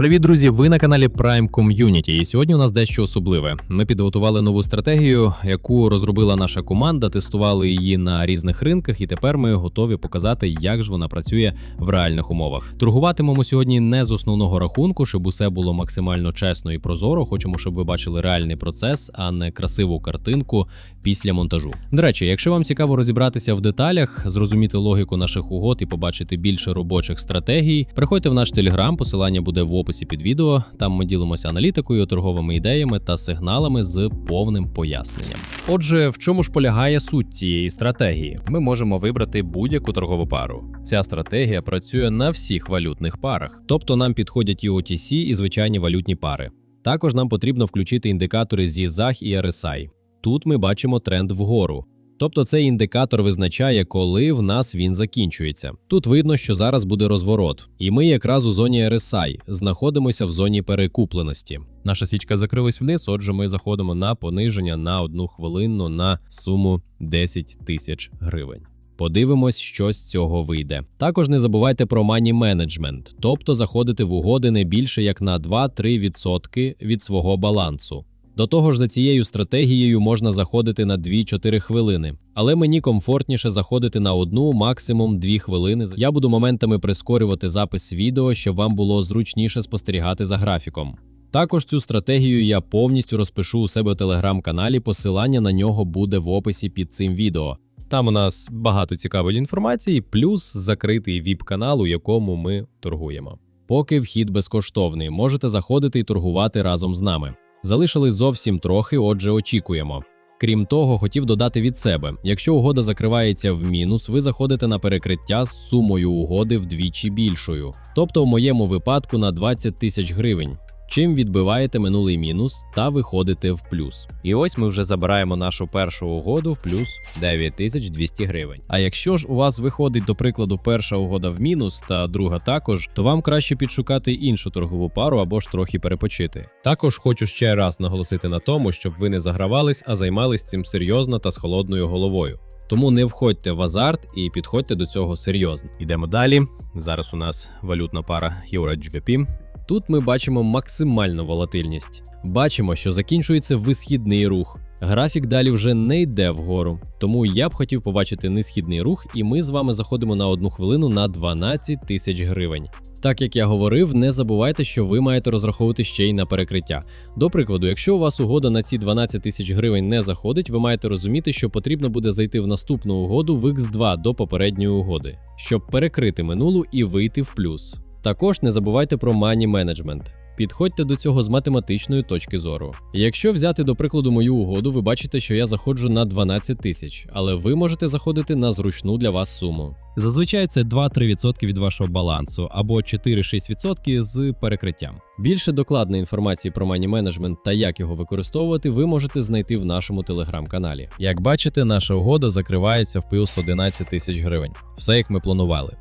Привіт, друзі! Ви на каналі Prime Community. І сьогодні у нас дещо особливе. Ми підготували нову стратегію, яку розробила наша команда, тестували її на різних ринках, і тепер ми готові показати, як ж вона працює в реальних умовах. Торгуватимемо сьогодні не з основного рахунку, щоб усе було максимально чесно і прозоро. Хочемо, щоб ви бачили реальний процес, а не красиву картинку після монтажу. До речі, якщо вам цікаво розібратися в деталях, зрозуміти логіку наших угод і побачити більше робочих стратегій, приходьте в наш телеграм. Посилання буде в описі під відео. Там ми ділимося аналітикою, торговими ідеями та сигналами з повним поясненням. Отже, в чому ж полягає суть цієї стратегії? Ми можемо вибрати будь-яку торгову пару. Ця стратегія працює на всіх валютних парах, тобто нам підходять і OTC, і звичайні валютні пари. Також нам потрібно включити індикатори зі ZAG і RSI. Тут ми бачимо тренд вгору. Тобто цей індикатор визначає, коли в нас він закінчується. Тут видно, що зараз буде розворот, і ми якраз у зоні RSI знаходимося в зоні перекупленості. Наша січка закрилась вниз, отже, ми заходимо на пониження на одну хвилину на суму 10 тисяч гривень. Подивимось, що з цього вийде. Також не забувайте про мані менеджмент, тобто заходити в угоди не більше як на 2-3% від свого балансу. До того ж, за цією стратегією можна заходити на 2-4 хвилини, але мені комфортніше заходити на одну, максимум 2 хвилини. Я буду моментами прискорювати запис відео, щоб вам було зручніше спостерігати за графіком. Також цю стратегію я повністю розпишу у себе у телеграм-каналі. Посилання на нього буде в описі під цим відео. Там у нас багато цікавої інформації, плюс закритий віп-канал, у якому ми торгуємо. Поки вхід безкоштовний, можете заходити і торгувати разом з нами. Залишились зовсім трохи, отже, очікуємо. Крім того, хотів додати від себе: якщо угода закривається в мінус, ви заходите на перекриття з сумою угоди вдвічі більшою, тобто в моєму випадку на 20 тисяч гривень. Чим відбиваєте минулий мінус та виходите в плюс. І ось ми вже забираємо нашу першу угоду в плюс 9200 гривень. А якщо ж у вас виходить, до прикладу, перша угода в мінус та друга також, то вам краще підшукати іншу торгову пару або ж трохи перепочити. Також хочу ще раз наголосити на тому, щоб ви не загравались, а займались цим серйозно та з холодною головою. Тому не входьте в азарт і підходьте до цього серйозно. Йдемо далі. Зараз у нас валютна пара Euro GBP. Тут ми бачимо максимальну волатильність. Бачимо, що закінчується висхідний рух. Графік далі вже не йде вгору. Тому я б хотів побачити несхідний рух, і ми з вами заходимо на одну хвилину на 12 тисяч гривень. Так як я говорив, не забувайте, що ви маєте розраховувати ще й на перекриття. До прикладу, якщо у вас угода на ці 12 тисяч гривень не заходить, ви маєте розуміти, що потрібно буде зайти в наступну угоду в X2 до попередньої угоди, щоб перекрити минулу і вийти в плюс. Також не забувайте про мані менеджмент. Підходьте до цього з математичної точки зору. Якщо взяти до прикладу мою угоду, ви бачите, що я заходжу на 12 тисяч, але ви можете заходити на зручну для вас суму. Зазвичай це 2-3% від вашого балансу або 4-6% з перекриттям. Більше докладної інформації про мані менеджмент та як його використовувати, ви можете знайти в нашому телеграм-каналі. Як бачите, наша угода закривається в плюс 11 тисяч гривень. Все як ми планували.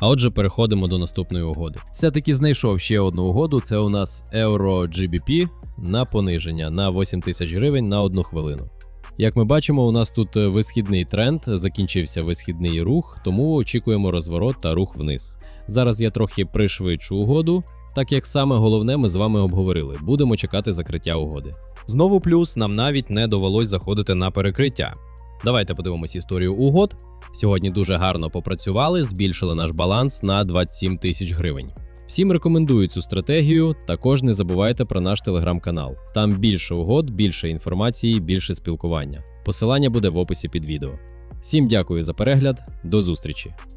А отже, переходимо до наступної угоди. Все-таки знайшов ще одну угоду. Це у нас Euro GBP на пониження на 8 тисяч гривень на одну хвилину. Як ми бачимо, у нас тут висхідний тренд, закінчився висхідний рух, тому очікуємо розворот та рух вниз. Зараз я трохи пришвидшу угоду, так як саме головне ми з вами обговорили. Будемо чекати закриття угоди. Знову плюс нам навіть не довелось заходити на перекриття. Давайте подивимось історію угод. Сьогодні дуже гарно попрацювали, збільшили наш баланс на 27 тисяч гривень. Всім рекомендую цю стратегію. Також не забувайте про наш телеграм-канал. Там більше угод, більше інформації, більше спілкування. Посилання буде в описі під відео. Всім дякую за перегляд, до зустрічі!